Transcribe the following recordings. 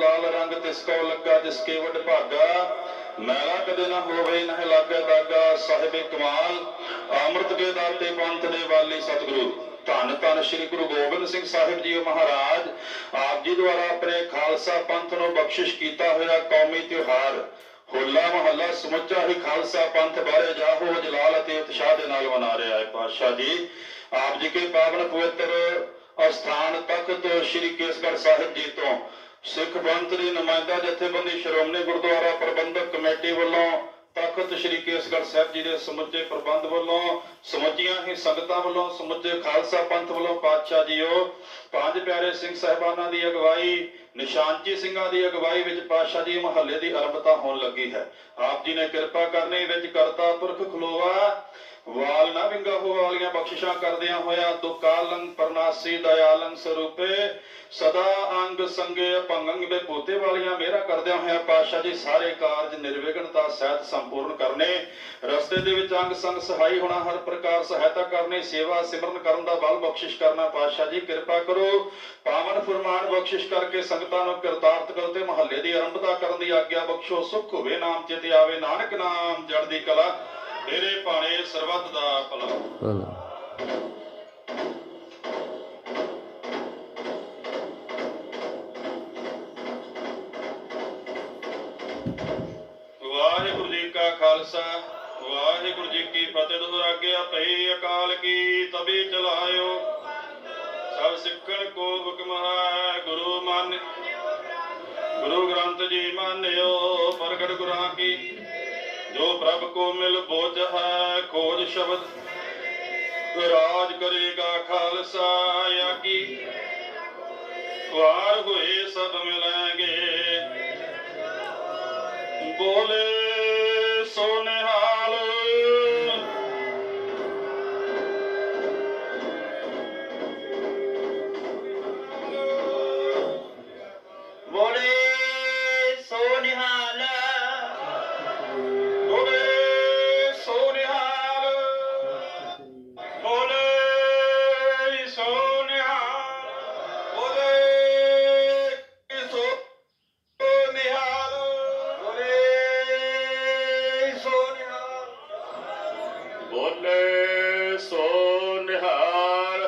ਲਾਲ ਰੰਗ ਤਿਸ ਕੋ ਲੱਗਾ ਜਿਸ ਕੇ ਵਡ ਭਾਗਾ। ਮੈਲਾ ਕਦੇ ਨਾ ਹੋਵੇ ਨਹਿ ਲਾਗੇ ਦਾਗਾ, ਸਾਹਿਬੇ ਕਮਾਲ, ਅੰਮ੍ਰਿਤ ਕੇ ਦਾਤੇ ਪੰਥ ਦੇ ਵਾਲੀ ਸਤਿਗੁਰੂ। ਧੰਨ ਧੰਨ ਸ੍ਰੀ ਗੁਰੂ ਗੋਬਿੰਦ ਸਿੰਘ ਸਾਹਿਬ ਜੀ ਮਹਾਰਾਜ, ਆਪ ਜੀ ਦੁਆਰਾ ਆਪਣੇ ਖਾਲਸਾ ਪੰਥ ਨੂੰ ਬਖਸ਼ਿਸ਼ ਕੀਤਾ ਹੋਇਆ ਕੌਮੀ ਤਿਉਹਾਰ। ਹੋਲਾ ਮਹੱਲਾ ਸਮੁੱਚਾ ਹੀ ਖਾਲਸਾ ਪੰਥ ਬਾਰੇ ਜਾਹੋ, ਜਲਾਲ ਅਤੇ ਉਤਸ਼ਾਹ ਦੇ ਨਾਲ ਮਨਾ ਰਿਹਾ ਹੈ ਪਾਤਸ਼ਾਹ ਜੀ। ਆਪ ਜੀ ਕੇ ਪਾਵਨ ਪਵਿੱਤਰ ਅਸਥਾਨ ਤਖਤ ਸ੍ਰੀ ਕੇਸਗੜ੍ਹ ਸਾਹਿਬ ਜੀ ਤੋਂ ਸਿੱਖ ਪੰਥ ਦੀ ਨੁਮਾਇੰਦਾ ਜਥੇਬੰਦੀ ਸ਼੍ਰੋਮਣੀ ਗੁਰਦੁਆਰਾ ਪ੍ਰਬੰਧਕ ਕਮੇਟੀ ਵੱਲੋਂ ਤਖਤ ਸ੍ਰੀ ਕੇਸਗੜ੍ਹ ਸਾਹਿਬ ਜੀ ਦੇ ਸਮੁੱਚੇ ਪ੍ਰਬੰਧ ਵੱਲੋਂ, ਸਮੁੱਚੀਆਂ ਹੀ ਸੰਗਤਾਂ ਵੱਲੋਂ, ਸਮੁੱਚੇ ਖਾਲਸਾ ਪੰਥ ਵੱਲੋਂ ਪਾਤਸ਼ਾਹ ਜੀਓ, ਪੰਜ ਪਿਆਰੇ ਸਿੰਘ ਸਾਹਿਬਾਨਾਂ ਦੀ ਅਗਵਾਈ, ਨਿਸ਼ਾਨਚੀ ਸਿੰਘਾਂ ਦੀ ਅਗਵਾਈ ਵਿੱਚ ਪਾਤਸ਼ਾਹ ਜੀ ਮਹੱਲੇ ਦੀ ਅਰਬਤਾ ਹੋਣ ਲੱਗੀ ਹੈ। ਆਪ ਜੀ ਨੇ ਕਿਰਪਾ ਕਰਨੀ, ਵਿੱਚ ਕਰਤਾ ਪੁਰਖ ਖਲੋਵਾ ਵਾਲ ਨਾ ਵਿੰਗਾ ਹੋ ਵਾਲੀਆਂ ਬਖਸ਼ਿਸ਼ਾਂ ਕਰਦਿਆਂ ਹੋਇਆ ਦੁਕਾਲੰ ਪਰਨਾਸੀ ਦਇਆਲੰ ਸਰੂਪੇ ਸਦਾ ਅੰਗ ਸੰਗੇ ਭੰਗੰਗ ਦੇ ਪੋਤੇ ਵਾਲੀਆਂ ਮੇਰਾ ਕਰਦਿਆਂ ਹੋਇਆ ਪਾਤਸ਼ਾਹ ਜੀ ਸਾਰੇ ਕਾਰਜ ਨਿਰਵਿਘਨਤਾ ਸਹਿਤ ਸੰਪੂਰਨ ਕਰਨੇ, ਰਸਤੇ ਦੇ ਵਿੱਚ ਅੰਗ ਸੰਗ ਸਹਾਈ ਹੋਣਾ, ਹਰ ਪ੍ਰਕਾਰ ਸਹਾਇਤਾ ਕਰਨੀ, ਸੇਵਾ ਸਿਮਰਨ ਕਰਨ ਦਾ ਬਲ ਬਖਸ਼ਿਸ਼ ਕਰਨਾ ਪਾਤਸ਼ਾਹ ਜੀ, ਕਿਰਪਾ ਕਰੋ। ਪਾਵਨ ਫਰਮਾਨ ਬਖਸ਼ਿਸ਼ ਕਰਕੇ ਸੰਗਤਾਂ ਨੂੰ ਕਿਰਤਾਰਥ ਕਰੋ ਤੇ ਮਹੱਲੇ ਦੀ ਆਰੰਭਤਾ ਕਰਨ ਦੀ ਆਗਿਆ ਬਖਸ਼ੋ, ਸੁਖ ਹੋਵੇ ਨਾਮ ਚਿਤ ਆਵੇ, ਨਾਨਕ ਨਾਮ ਜੜਦੀ ਕਲਾ। ਤੇਰੇ ਭਾਣੇ ਸਰਬੱਤ ਦਾ ਭਲਾ। ਭਲਾ। ਵਾਹਿਗੁਰੂ ਜੀ ਕਾ ਖਾਲਸਾ ਵਾਹਿਗੁਰੂ ਜੀ ਕੀ ਫਤਿਹ। ਦੁਹਰਾਗਿਆ ਪਈ ਅਕਾਲ ਕੀ ਤਬੀ ਚਲਾਇਓ। ਸਭ ਸਿੱਖਣ ਕੋ ਹੁਕਮ ਹੈ ਗੁਰੂ ਮੰਨ। ਗੁਰੂ ਗ੍ਰੰਥ ਜੀ ਮੰਨਿਓ ਪ੍ਰਗਟ ਗੁਰਾਂ ਕੀ। ਜੋ ਪ੍ਰਭ ਕੋ ਮਿਲ ਬੋਝ ਹੈ ਖੋਜ ਸ਼ਬਦ। ਰਾਜ ਕਰੇਗਾ ਖਾਲਸਾ ਆਗੀ ਵਾਰ ਹੋਏ ਸਭ ਮਿਲਾਂਗੇ। ਬੋਲੇ ਬੋਲੇ ਸੋ ਨਿਹਾਲ।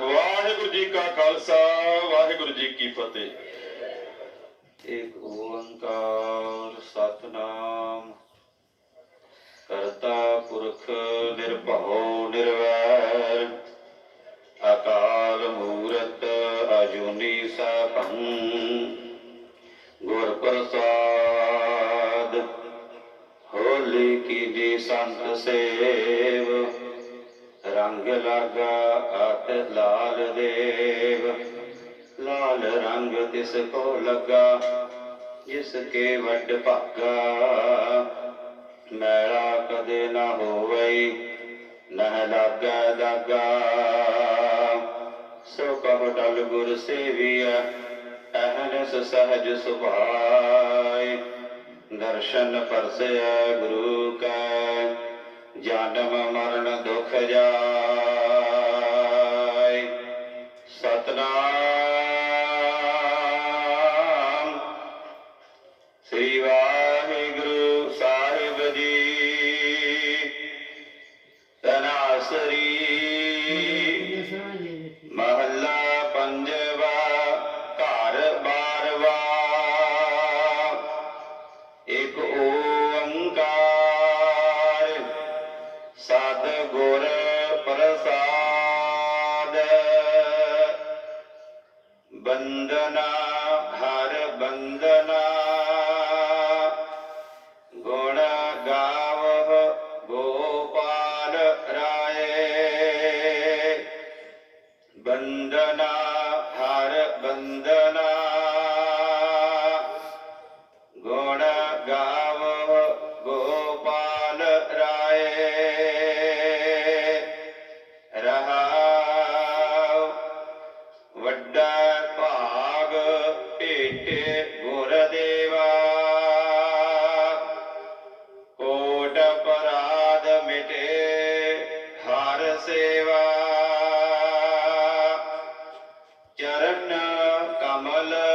ਵਾਹਿਗੁਰੂ ਜੀ ਕਾ ਖਾਲਸਾ, ਵਾਹਿਗੁਰੂ ਜੀ ਕੀ ਫਤਿਹ। ਇੱਕ ਓੰਕਾਰ ਸਤਨਾਮ, ਕਰਤਾ ਪੁਰਖ ਨਿਰਭਉ ਨਿਰਵੈਰ। ਸਭੰ ਗੁਰ ਪ੍ਰਸਾਦ, ਹੋਲੀ ਕੀ ਜੀ ਸੰਤ ਸੇਵ, ਰੰਗ ਲਾਗਾ ਅਤ ਲਾਲ ਦੇਵ। ਲਾਲ ਰੰਗ ਤਿਸ ਕੋ ਲੱਗਾ, ਜਿਸ ਕੇ ਵੱਡ ਭਾਗਾ। ਮੈਲਾ ਕਦੇ ਨਾ ਹੋਵੇ ਨਹਿ ਲਾਗਾ ਦਾਗਾ। ਸੋ ਕਹੋ ਡਲ ਗੁਰ ਸੇਵੀਆ ਅਹਨਸ ਸਹਜ ਸੁਭਾਈ ਦਰਸ਼ਨ ਪਰਸਿਆ ਗੁਰੂ ਕੈ ਜਨਮ ਮਰਨ ਦੁਖ ਜਾਏ ਬੰਦਨਾ ਹਰ ਬੰਦਨਾ ਗੁਣ ਗਾਵਹ ਗੋਪਾਲ ਰਾਏ ਬੰਦਨਾ ਹਰ ਬੰਦਨਾ ਭਾਗ ਭੇਟੇ ਗੁਰਦੇਵਾ। ਕੋਟ ਪਰਾਧ ਮਿਟੇ ਹਰ ਸੇਵਾ। ਚਰਨ ਕਮਲ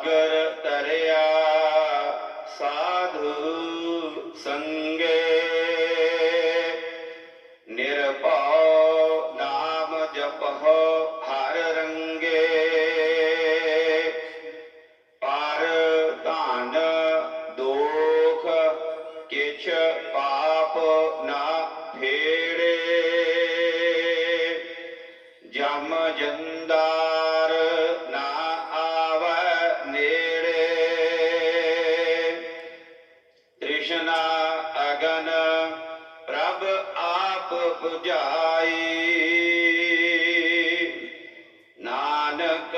ਸਾਗਰ ਤਰਿਆ ਸਾਧੂ ਸੰਗੇ ਤ੍ਰਿਸ਼ਨਾ ਅਗਨ ਪ੍ਰਭ ਆਪ 부ਝਾਈ। ਨਾਨਕ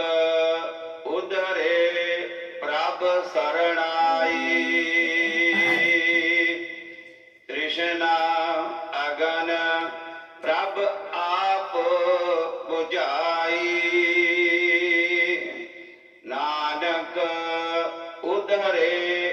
ਉਧਰੇ ਪ੍ਰਭ ਸਰਣਾਈ। ਤ੍ਰਿਸ਼ਨਾ ਅਗਨ ਪ੍ਰਭ ਆਪ 부ਝਾਈ। ਨਾਨਕ ਉਧਰੇ